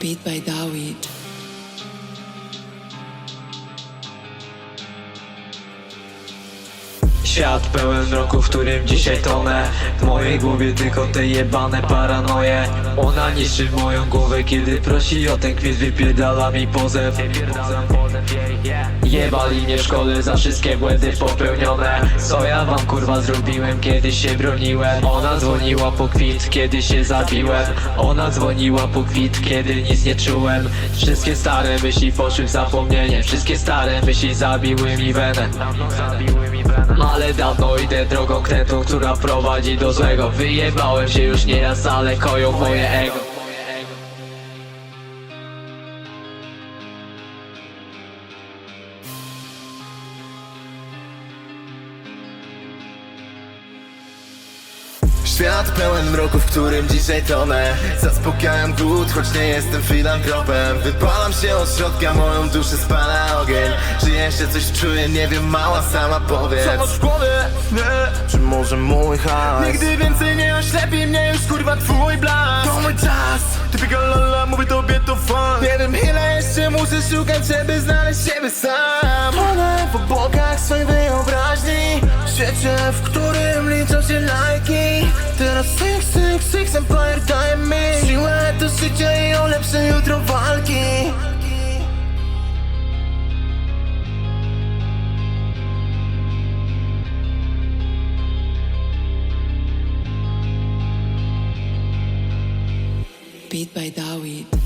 beat by Dawid. Świat pełen mroku, w którym dzisiaj tonę. W mojej głowie tylko te jebane paranoje. Ona niszczy moją głowę, kiedy prosi o ten kwit Wypierdala mi pozew. Jebali mnie w szkole za wszystkie błędy popełnione. Co ja wam kurwa zrobiłem, kiedy się broniłem? Ona dzwoniła po kwit, kiedy się zabiłem. Ona dzwoniła po kwit, kiedy nic nie czułem. Wszystkie stare myśli poszły w zapomnienie? Wszystkie stare myśli zabiły mi wenę ale dawno idę drogą krętą, która prowadzi do złego. Wyjebałem się już nieraz, ale koją moje ego. Świat pełen mroku, w którym dzisiaj tonę. Zaspokajam głód, choć nie jestem filantropem. Wypalam się od środka, moją duszę spala ogień. Czy jeszcze coś czuję, nie wiem, mała sama powiedz. Co masz w głowie? Nie, czy może mój hajs? Nigdy więcej nie oślepi mnie już kurwa twój blask. To mój czas, typical lala, mówię tobie to fan Nie wiem ile jeszcze muszę szukać, żeby znaleźć siebie sam. Tonę w obłokach swojej wyobraźni. W świecie, w którym liczą się lajki. Teraz six, six, six Empire daj beat by Dawid.